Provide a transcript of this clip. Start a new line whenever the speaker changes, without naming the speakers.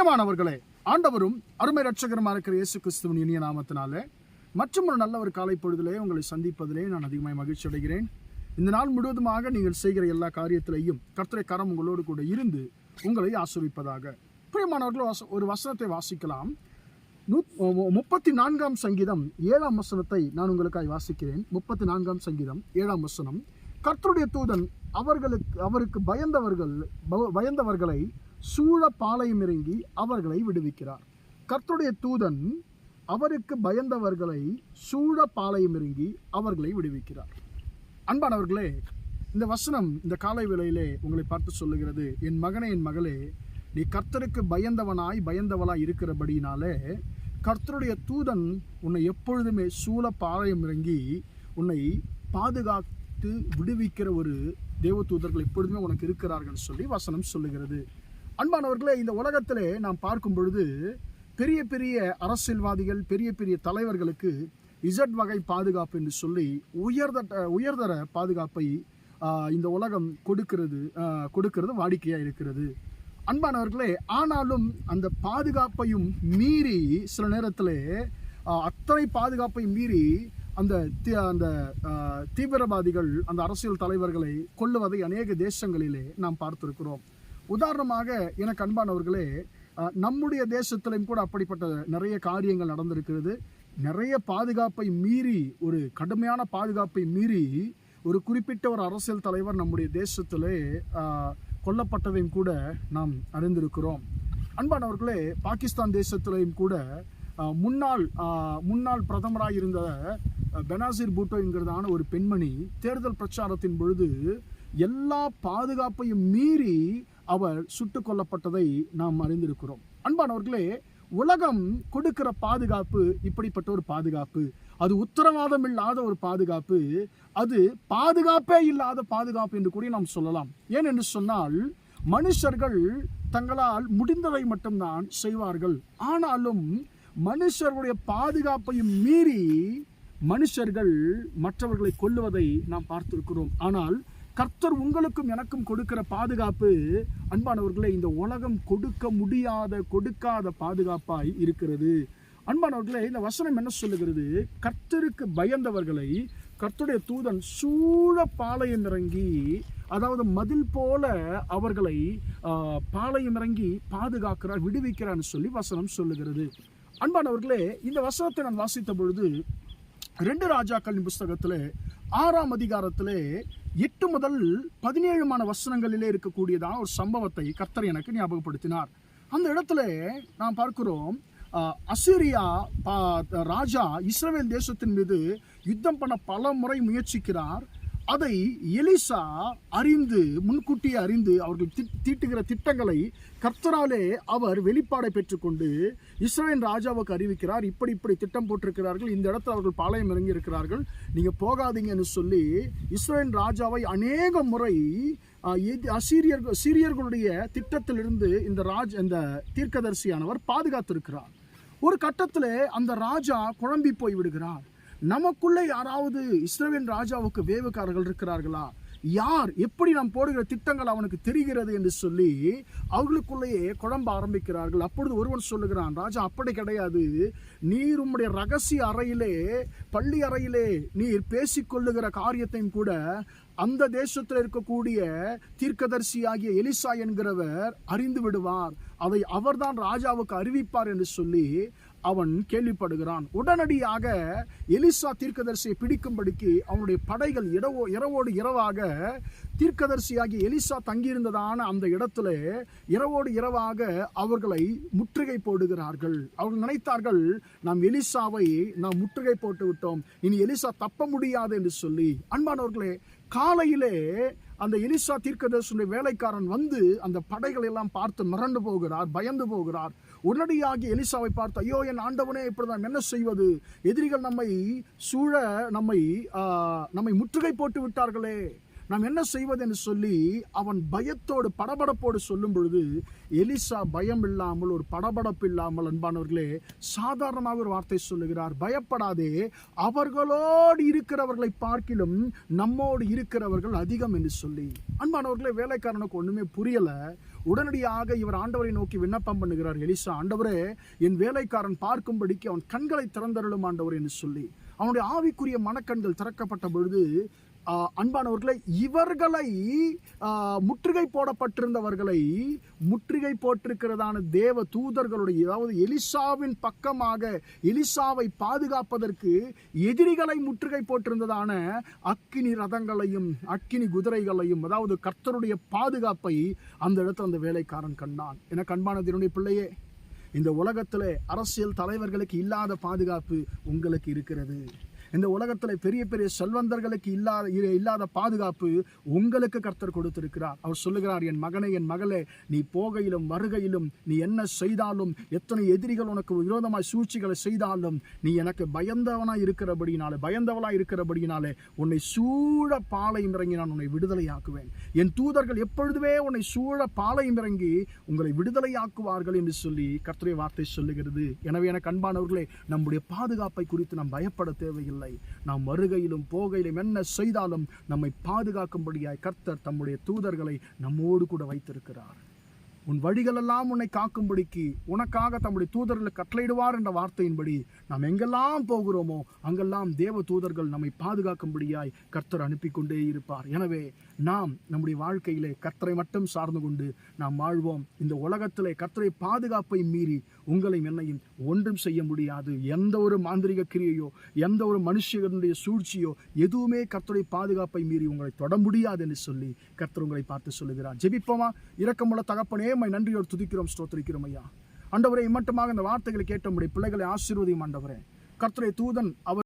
பிரியமானவர்களே ஆண்டவரும் அருமை ரட்சகரமாக இருக்கிற இயேசு கிறிஸ்துவின் இனிய நாமத்தினாலே மற்றும் ஒரு நல்ல ஒரு காலை பொழுதிலே உங்களை சந்திப்பதிலே நான் அதிகமாக மகிழ்ச்சி அடைகிறேன். இந்த நாள் முழுவதுமாக நீங்கள் செய்கிற எல்லா காரியத்திலையும் கர்த்தரை கரம் உங்களோடு கூட இருந்து உங்களை ஆசிரிப்பதாக பிரியமானவர்கள் வாச- ஒரு வசனத்தை வாசிக்கலாம். முப்பத்தி நான்காம் சங்கீதம் ஏழாம் வசனத்தை நான் உங்களுக்காய் வாசிக்கிறேன். முப்பத்தி நான்காம் சங்கீதம் ஏழாம் வசனம். கர்த்தருடைய தூதன் அவர்களுக்கு அவருக்கு பயந்தவர்கள் பயந்தவர்களை சூழ பாளையம் இறங்கி அவர்களை விடுவிக்கிறார். கர்த்தருடைய தூதன் அவருக்கு பயந்தவர்களை சூழ பாளையம் இறங்கி அவர்களை விடுவிக்கிறார். அன்பானவர்களே இந்த வசனம் இந்த காலை வேளையிலே உங்களை பார்த்து சொல்லுகிறது என் மகனே என் மகளே நீ கர்த்தருக்கு பயந்தவனாய் பயந்தவளாய் இருக்கிறபடியினாலே கர்த்தருடைய தூதன் உன்னை எப்பொழுதுமே சூழ பாளையம் இறங்கி உன்னை பாதுகாத்து விடுவிக்கிற ஒரு தேவ தூதர்கள் எப்பொழுதுமே உனக்கு இருக்கிறார்கள் சொல்லி வசனம் சொல்லுகிறது. அன்பானவர்களே இந்த உலகத்திலே நாம் பார்க்கும் பொழுது பெரிய பெரிய அரசியல்வாதிகள் பெரிய பெரிய தலைவர்களுக்கு இசட் வகை பாதுகாப்பு என்று சொல்லி உயர்தட்ட உயர்தர பாதுகாப்பை இந்த உலகம் கொடுக்கிறது கொடுக்கிறது வாடிக்கையாக இருக்கிறது. அன்பானவர்களே ஆனாலும் அந்த பாதுகாப்பையும் மீறி சில நேரத்தில் அத்தனை பாதுகாப்பை மீறி அந்த தி- அந்த தீவிரவாதிகள் அந்த அரசியல் தலைவர்களை கொள்ளுவதை அநேக தேசங்களிலே நாம் பார்த்திருக்கிறோம். உதாரணமாக எனக்கு அன்பானவர்களே நம்முடைய தேசத்திலையும் கூட அப்படிப்பட்ட நிறைய காரியங்கள் நடந்திருக்கிறது. நிறைய பாதுகாப்பை மீறி ஒரு கடுமையான பாதுகாப்பை மீறி ஒரு குறிப்பிட்ட ஒரு அரசியல் தலைவர் நம்முடைய தேசத்திலே கொல்லப்பட்டதையும் கூட நாம் அறிந்திருக்கிறோம். அன்பானவர்களே பாகிஸ்தான் தேசத்திலையும் கூட முன்னாள் முன்னாள் பிரதமராக இருந்த பெனாசிர் பூட்டோ என்கிறதான ஒரு பெண்மணி தேர்தல் பிரச்சாரத்தின் பொழுது எல்லா பாதுகாப்பையும் மீறி அவர் சுட்டு கொல்லப்பட்டதை நாம் அறிந்திருக்கிறோம். அன்பானவர்களே உலகம் கொடுக்கிற பாதுகாப்பு இப்படிப்பட்ட ஒரு பாதுகாப்பு அது உத்தரவாதம் இல்லாத ஒரு பாதுகாப்பு அது பாதுகாப்பே இல்லாத பாதுகாப்பு என்று கூட நாம் சொல்லலாம். ஏன் என்று சொன்னால் மனுஷர்கள் தங்களால் முடிந்ததை மட்டும்தான் செய்வார்கள். ஆனாலும் மனுஷர்களுடைய பாதுகாப்பையும் மீறி மனுஷர்கள் மற்றவர்களை கொல்லுவதை நாம் பார்த்திருக்கிறோம். ஆனால் கர்த்தர் உங்களுக்கும் எனக்கும் கொடுக்கிற பாதுகாப்பு அன்பானவர்களே இந்த உலகம் கொடுக்க முடியாத கொடுக்காத பாதுகாப்பாய் இருக்கிறது. அன்பானவர்களே இந்த வசனம் என்ன சொல்லுகிறது? கர்த்தருக்கு பயந்தவர்களை கர்த்தருடைய தூதன் சூழ பாளையம் இறங்கி அதாவது மதில் போல அவர்களை பாளையம் இறங்கி பாதுகாக்கிறார் விடுவிக்கிறான்னு சொல்லி வசனம் சொல்லுகிறது. அன்பானவர்களே இந்த வசனத்தை நான் வாசித்த பொழுது ரெண்டு ராஜாக்களின் புஸ்தகத்தில் ஆறாம் அதிகாரத்திலே எட்டு முதல் பதினேழுமான வசனங்களிலே இருக்கக்கூடியதான ஒரு சம்பவத்தை கர்த்தர் எனக்கு ஞாபகப்படுத்தினார். அந்த இடத்துல நாம் பார்க்கிறோம் அசிரியா அசீரியா பா- ராஜா இஸ்ரேல் தேசத்தின் மீது யுத்தம் பண்ண பல முறை முயற்சிக்கிறார். அதை எலிசா அறிந்து முன்கூட்டியே அறிந்து அவர்கள் தீட்டுகிற திட்டங்களை கர்த்தராலே அவர் வெளிப்பாடை பெற்றுக்கொண்டு இஸ்ரேல் ராஜாவுக்கு அறிவிக்கிறார். இப்படி இப்படி திட்டம் போட்டிருக்கிறார்கள். இந்த இடத்துல அவர்கள் பாளையம் இறங்கி இருக்கிறார்கள் நீங்கள் போகாதீங்கன்னு சொல்லி இஸ்ரேல் ராஜாவை அநேக முறை எதி- அசீரியர் சீரியர்களுடைய திட்டத்திலிருந்து இந்த ராஜ் இந்த தீர்க்கதரிசியானவர் பாதுகாத்திருக்கிறார். ஒரு கட்டத்தில் அந்த ராஜா குழம்பி போய் விடுகிறார். நமக்குள்ளே யாராவது இஸ்ரோவின் ராஜாவுக்கு வேவுக்காரர்கள் இருக்கிறார்களா? யார் எப்படி நாம் போடுகிற திட்டங்கள் அவனுக்கு தெரிகிறது என்று சொல்லி அவர்களுக்குள்ளேயே குழம்ப ஆரம்பிக்கிறார்கள். அப்பொழுது ஒருவன் சொல்லுகிறான் ராஜா அப்படி கிடையாது. நீர் உம்முடைய ரகசிய அறையிலே பள்ளி அறையிலே நீர் பேசிக்கொள்ளுகிற காரியத்தையும் கூட அந்த தேசத்தில் இருக்கக்கூடிய தீர்க்கதரிசியாகிய எலிசா என்கிறவர் அறிந்து விடுவார். அதை அவர்தான் ராஜாவுக்கு அறிவிப்பார் என்று சொல்லி அவன் கேள்விப்படுகிறான். உடனடியாக எலிசா தீர்க்கதரிசியை பிடிக்கும்படிக்கு அவனுடைய படைகள் இரவோ இரவோடு இரவாக தீர்க்கதரிசியாகி எலிசா தங்கியிருந்ததான அந்த இடத்துல இரவோடு இரவாக அவர்களை முற்றுகை போடுகிறார்கள். அவர்கள் நினைத்தார்கள் நாம் எலிசாவை நாம் முற்றுகை போட்டு விட்டோம் இனி எலிசா தப்ப முடியாது என்று சொல்லி. அன்பானவர்களே காலையிலே அந்த எலிசா தீர்க்கதரிசனுடைய வேலைக்காரன் வந்து அந்த படைகள் எல்லாம் பார்த்து மிரண்டு போகிறார் பயந்து போகிறார். உடனடியாகி எலிசாவை பார்த்து ஐயோ என் ஆண்டவனே இப்படிதான் என்ன செய்வது? எதிரிகள் நம்மை சூழ நம்மை நம்மை முற்றுகை போட்டு விட்டார்களே. நாம் என்ன செய்வது என்று சொல்லி அவன் பயத்தோடு படபடப்போடு சொல்லும் பொழுது எலிசா பயம் இல்லாமல் ஒரு படபடப்பு இல்லாமல் அன்பானவர்களே சாதாரணமாக ஒரு வார்த்தை சொல்லுகிறார். பயப்படாதே அவர்களோடு இருக்கிறவர்களை பார்க்கிலும் நம்மோடு இருக்கிறவர்கள் அதிகம் என்று சொல்லி. அன்பானவர்களே வேலைக்காரனுக்கு ஒன்றுமே புரியலை. உடனடியாக இவர் ஆண்டவரை நோக்கி விண்ணப்பம் பண்ணுகிறார். எலிசா ஆண்டவரே என் வேலைக்காரன் பார்க்கும்படிக்கு அவன் கண்களை திறந்தருளும் ஆண்டவர் என்று சொல்லி. அவனுடைய ஆவிக்குரிய மனக்கண்கள் திறக்கப்பட்ட பொழுது அன்பானவர்களை இவர்களை முற்றுகை போடப்பட்டிருந்தவர்களை முற்றுகை போட்டிருக்கிறதான தேவ தூதர்களுடைய அதாவது எலிசாவின் பக்கமாக எலிசாவை பாதுகாப்பதற்கு எதிரிகளை முற்றுகை போட்டிருந்ததான அக்கினி ரதங்களையும் அக்கினி குதிரைகளையும் அதாவது கர்த்தருடைய பாதுகாப்பை அந்த இடத்துல அந்த வேலைக்காரன் கண்டான். என கண்பான திருடைய பிள்ளையே இந்த உலகத்தில் அரசியல் தலைவர்களுக்கு இல்லாத பாதுகாப்பு உங்களுக்கு இருக்கிறது. இந்த உலகத்தில் பெரிய பெரிய செல்வந்தர்களுக்கு இல்லாத இ- இல்லாத பாதுகாப்பு உங்களுக்கு கர்த்தர் கொடுத்திருக்கிறார். அவர் சொல்லுகிறார் என் மகனே என் மகளே நீ போகையிலும் வருகையிலும் நீ என்ன செய்தாலும் எத்தனை எதிரிகள் உனக்கு விரோதமாய் சூழ்ச்சிகளை செய்தாலும் நீ எனக்கு பயந்தவனாக இருக்கிறபடினாலே பயந்தவளாக இருக்கிறபடினாலே உன்னை சூழ பாலையும் இறங்கி நான் உன்னை விடுதலையாக்குவேன். என் தூதர்கள் எப்பொழுதுமே உன்னை சூழ பாலையும் இறங்கி உங்களை விடுதலையாக்குவார்கள் என்று சொல்லி கர்த்தருடைய வார்த்தை சொல்லுகிறது. எனவே எனக்கு அன்பானவர்களே நம்முடைய பாதுகாப்பை குறித்து நாம் பயப்பட தேவையில்லை. நாம் வருகையிலும் போகையிலும் என்ன செய்தாலும் நம்மை பாதுகாக்கும்படியாய் கர்த்தர் தம்முடைய தூதர்களை நம்மோடு கூட வைத்திருக்கிறார். உன் வழிகளெல்லாம் உன்னை காக்கும்படிக்கு உனக்காக தம்முடைய தூதர்களை கட்டளையிடுவார் என்ற வார்த்தையின்படி நாம் எங்கெல்லாம் போகிறோமோ அங்கெல்லாம் தேவ தூதர்கள் நம்மை பாதுகாக்கும்படியாய் கர்த்தர் அனுப்பி கொண்டே இருப்பார். எனவே நாம் நம்முடைய வாழ்க்கையிலே கர்த்தரை மட்டும் சார்ந்து கொண்டு நாம் வாழ்வோம். இந்த உலகத்திலே கர்த்தரை பாதுகாப்பை மீறி உங்களையும் என்னையும் ஒன்றும் செய்ய முடியாது. எந்த ஒரு மாந்திரிக கிரியையோ எந்த ஒரு மனுஷனுடைய சூழ்ச்சியோ எதுவுமே கர்த்தருடைய பாதுகாப்பை மீறி உங்களை தொட முடியாது என்று சொல்லி கர்த்தர் உங்களை பார்த்து சொல்லுகிறார். ஜெபிப்போமா? இரக்கமுள்ள தகப்பனே மை நன்றியோடு துதிக்கிறோம் ஸ்தோத்திரிக்கிறோம் ஐயா. ஆண்டவரை மட்டுமாக இந்த வார்த்தைகளை கேட்ட உடைய பிள்ளைகளை ஆசீர்வதியும் ஆண்டவரே. கர்த்தரை தூதன் அவர்